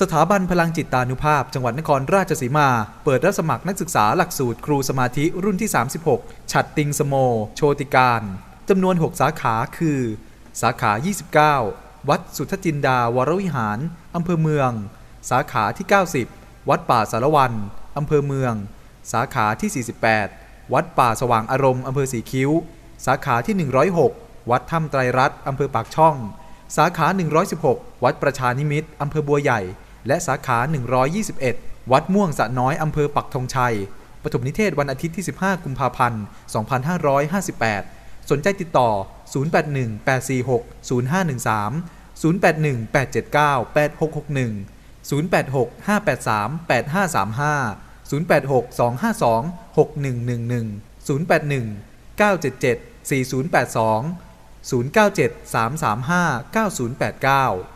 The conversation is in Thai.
สถาบันพลังจิตตานุภาพ จังหวัดนครราชสีมา เปิดรับสมัครนักศึกษาหลักสูตรครูสมาธิรุ่นที่ 36 ฉัดติงสโม โชติการจำนวน 6 สาขาคือ สาขา 29 วัดสุทธจินดาวรวิหารอำเภอเมือง สาขาที่ 90 วัดป่าสารวันอำเภอเมือง สาขาที่ 48 วัดป่าสว่างอารมณ์อำเภอสีคิ้ว สาขาที่ 106 วัดถ้ำไตรรัตน์อำเภอปากช่อง สาขา 116 วัดประชานิมิตอำเภอบัวใหญ่ และสาขา 121 วัดม่วงสะน้อยอำเภอปักธงชัย ปฐมนิเทศวันอาทิตย์ที่ 15 กุมภาพันธ์ 2558 สนใจติดต่อ 081-846-0513 081-879-8661 086-583-8535 086-252-6111 0819774082 097 335 9089